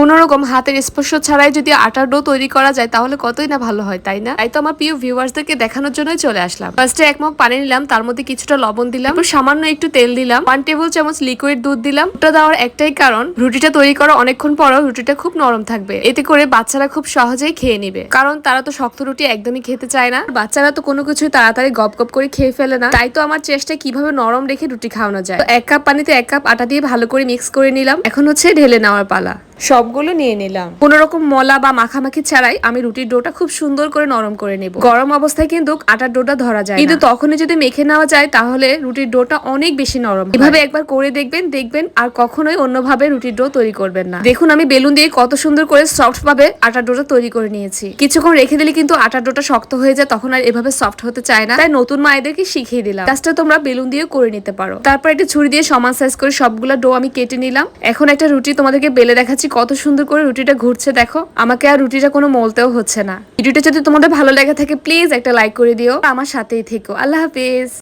কোনো রকম হাতের স্পর্শ ছাড়াই যদি আটার ডো তৈরি করা যায়, তাহলে কতই না ভালো হয়, তাই না? তাই তো আমার প্রিয় ভিউয়ার্সদেরকে দেখানোর জন্যই চলে আসলাম। ফার্স্টে এক মগ পানি নিলাম, তার মধ্যে কিছুটা লবণ দিলাম সামান্য একটু তেল দিলাম ওয়ান টেবিল চামচ লিকুইড দুধ দিলাম। ওটা দেওয়ার একটাই কারণ, রুটিটা তৈরি করা অনেকক্ষণ পরও রুটিটা খুব নরম থাকবে। এতে করে বাচ্চারা খুব সহজেই খেয়ে নিবে। কারণ তারা তো শক্ত রুটি একদমই খেতে চায় না। বাচ্চারা তো কোনো কিছু তাড়াতাড়ি গপ গপ করে খেয়ে ফেলে না। তাই তো আমার চেষ্টা কীভাবে নরম রেখে রুটি খাওয়ানো যায়। এক কাপ পানিতে এক কাপ আটা দিয়ে ভালো করে মিক্স করে নিলাম। এখন হচ্ছে ঢেলে নেওয়ার পালা। সবগুলো নিয়ে নিলাম। কোনো রকম মলা বা মাখামাখি ছাড়াই আমি রুটির ডোটা খুব সুন্দর করে নরম করে নেব। গরম অবস্থায় কিন্তু আটার ডোটা ধরা যায় কিন্তু তখনই যদি মেখে নেওয়া যায়, তাহলে রুটির ডোটা অনেক বেশি নরম এভাবে একবার করে দেখবেন দেখবেন আর কখনোই অন্যভাবে রুটির ডো তৈরি করবেন না। দেখুন, আমি বেলুন দিয়ে কত সুন্দর করে সফট ভাবে আটার ডোটা তৈরি করে নিয়েছি। কিছুক্ষণ রেখে দিলে কিন্তু আটার ডোটা শক্ত হয়ে যায়, তখন আর এভাবে সফট হতে চায় না। তাই নতুন মায়েদেরকে শিখিয়ে দিলাম। কাজটা তোমরা বেলুন দিয়ে করে নিতে পারো। তারপর একটা ছুরি দিয়ে সমান সাইজ করে সবগুলো ডো আমি কেটে নিলাম। এখন একটা রুটি তোমাদেরকে বেলে দেখাচ্ছি কত সুন্দর করে রুটিটা ঘুরছে দেখো। আমাকে আর রুটিটা কোনো মলতেও হচ্ছে না। ভিডিওটা যদি তোমাদের ভালো লেগে থাকে প্লিজ একটা লাইক করে দিও। আমার সাথেই থেকো। আল্লাহ হাফিজ।